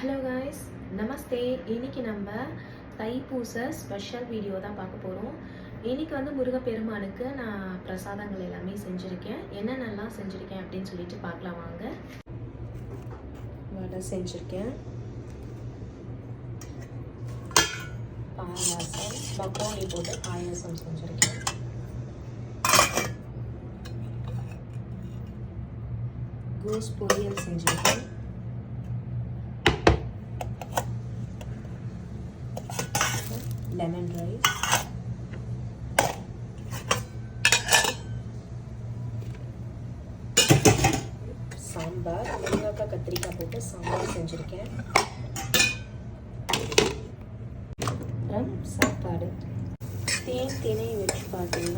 Hello guys நமஸ்தே இன்னைக்கு நம்ம தைப்பூச ஸ்பெஷல் வீடியோ தான் பார்க்க போகிறோம் இன்னைக்கு வந்து முருகப்பெருமானுக்கு நான் பிரசாதங்கள் எல்லாமே செஞ்சுருக்கேன். என்னென்னலாம் செஞ்சுருக்கேன் அப்படின்னு சொல்லிட்டு பார்க்கலாம் வாங்க. வடை செஞ்சுருக்கேன். பாயாசம் பக்கோனி போட்டு பாயாசம் செஞ்சுருக்கேன். கோஸ் பொரியல் செஞ்சுருக்கேன். லெமன் ரைஸ் சாம்பார் முருங்கைக்காய் கத்திரிக்காய் போட்டு சாம்பார் செஞ்சுருக்கேன். அப்புறம் சாப்பாடு. தேன் திணை வச்சு பார்த்தீங்கன்னா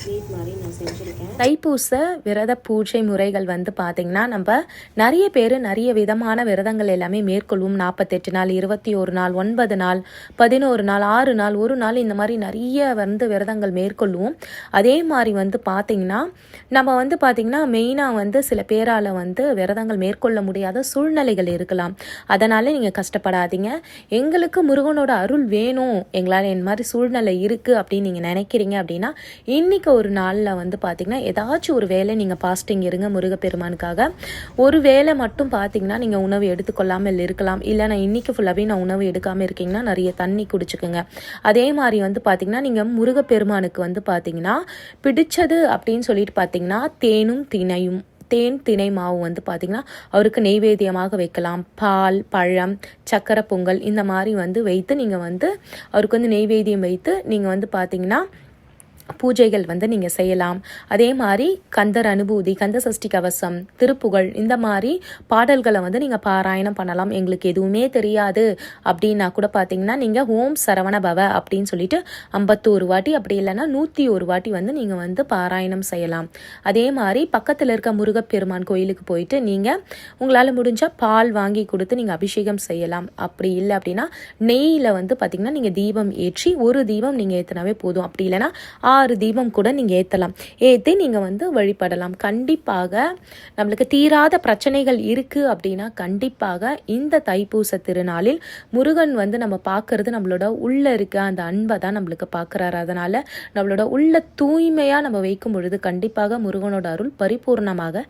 ஸ்வீட் மாதிரி நான் செஞ்சுருக்கேன். தைப்பூச விரத பூஜை முறைகள் வந்து பார்த்தீங்கன்னா நம்ம நிறைய பேர் நிறைய விதமான விரதங்கள் எல்லாமே மேற்கொள்வோம். நாற்பத்தெட்டு நாள் இருபத்தி ஒரு நாள் ஒன்பது நாள் பதினோரு நாள் ஆறு நாள் ஒரு நாள் இந்த மாதிரி நிறைய வந்து விரதங்கள் மேற்கொள்வோம். அதே மாதிரி வந்து பார்த்தீங்கன்னா நம்ம வந்து பார்த்தீங்கன்னா மெயினாக வந்து சில பேரால் வந்து விரதங்கள் மேற்கொள்ள முடியாத சூழ்நிலைகள் இருக்கலாம். அதனால் நீங்கள் கஷ்டப்படாதீங்க. எங்களுக்கு முருகனோட அருள் வேணும். எங்களால் இந்த மாதிரி சூழ்நிலை இருக்குது அப்படின்னு நீங்கள் நினைக்கிறீங்க அப்படின்னா இன்னைக்கு ஒரு நாளில் வந்து பார்த்தீங்கன்னா ஏதாச்சும் ஒரு வேலை நீங்கள் பாஸ்டிங் இருங்க முருகப்பெருமானுக்காக. ஒரு வேலை மட்டும் பார்த்தீங்கன்னா நீங்கள் உணவு எடுத்துக்கொள்ளாமல் இருக்கலாம். இல்லை நான் இன்னைக்கு ஃபுல்லாகவே நான் உணவு எடுக்காமல் இருக்கீங்கன்னா நிறைய தண்ணி குடிச்சுக்குங்க. அதே மாதிரி வந்து பார்த்தீங்கன்னா நீங்கள் முருகப்பெருமானுக்கு வந்து பார்த்தீங்கன்னா பிடிச்சது அப்படின்னு சொல்லிட்டு பார்த்தீங்கன்னா தேனும் திணையும் தேன் திணை மாவு வந்து பார்த்திங்கன்னா அவருக்கு நெய்வேத்தியமாக வைக்கலாம். பால் பழம் சக்கரை பொங்கல் இந்த மாதிரி வந்து வைத்து நீங்கள் வந்து அவருக்கு வந்து நெய்வேத்தியம் வைத்து நீங்கள் வந்து பார்த்தீங்கன்னா பூஜைகள் வந்து நீங்கள் செய்யலாம். அதே மாதிரி கந்தர் அனுபூதி கந்த சஷ்டி கவசம் திருப்புகழ் இந்த மாதிரி பாடல்களை வந்து நீங்கள் பாராயணம் பண்ணலாம். எங்களுக்கு எதுவுமே தெரியாது. அப்படின்னா கூட பார்த்தீங்கன்னா நீங்கள் ஓம் சரவண பவ அப்படின்னு சொல்லிட்டு ஐம்பத்தோரு வாட்டி அப்படி இல்லைன்னா நூற்றி ஒரு வாட்டி வந்து நீங்கள் வந்து பாராயணம் செய்யலாம். அதே மாதிரி பக்கத்தில் இருக்க முருகப்பெருமான் கோயிலுக்கு போயிட்டு நீங்கள் உங்களால் முடிஞ்சால் பால் வாங்கி கொடுத்து நீங்கள் அபிஷேகம் செய்யலாம். அப்படி இல்லை அப்படின்னா நெய்யில் வந்து பார்த்தீங்கன்னா நீங்கள் தீபம் ஏற்றி ஒரு தீபம் நீங்கள் ஏற்றினாவே போதும். அப்படி இல்லைன்னா ஆறு தீபம் கூட நீங்கள் ஏற்றலாம் ஏற்றி நீங்கள் வந்து வழிபடலாம். கண்டிப்பாக நம்மளுக்கு தீராத பிரச்சனைகள் இருக்குது அப்படின்னா கண்டிப்பாக இந்த தைப்பூச திருநாளில் முருகன் வந்து நம்ம பார்க்கறது நம்மளோட உள்ளே இருக்க அந்த அன்பை தான் நம்மளுக்கு பார்க்குறாரு. அதனால் நம்மளோட உள்ள தூய்மையாக நம்ம வைக்கும் பொழுது கண்டிப்பாக முருகனோட அருள் பரிபூர்ணமாக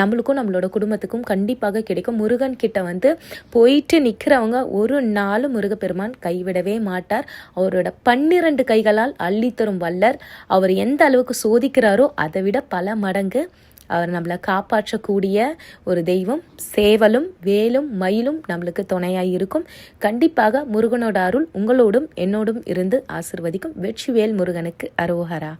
நம்மளுக்கும் நம்மளோட குடும்பத்துக்கும் கண்டிப்பாக கிடைக்கும். முருகன் கிட்ட வந்து போயிட்டு நிற்கிறவங்க ஒரு நாளும் முருகப்பெருமான் கைவிடவே மாட்டார். அவரோட பன்னிரண்டு கைகளால் அள்ளித்தரும் வல்லர் அவர் எந்த அளவுக்கு சோதிக்கிறாரோ அதை விட பல மடங்கு அவர் நம்மளை காப்பாற்றக்கூடிய ஒரு தெய்வம். சேவலும் வேலும் மயிலும் நம்மளுக்கு துணையாக இருக்கும். கண்டிப்பாக முருகனோட அருள் உங்களோடும் என்னோடும் இருந்து ஆசிர்வதிக்கும். வெற்றிவேல் முருகனுக்கு அரோஹரா.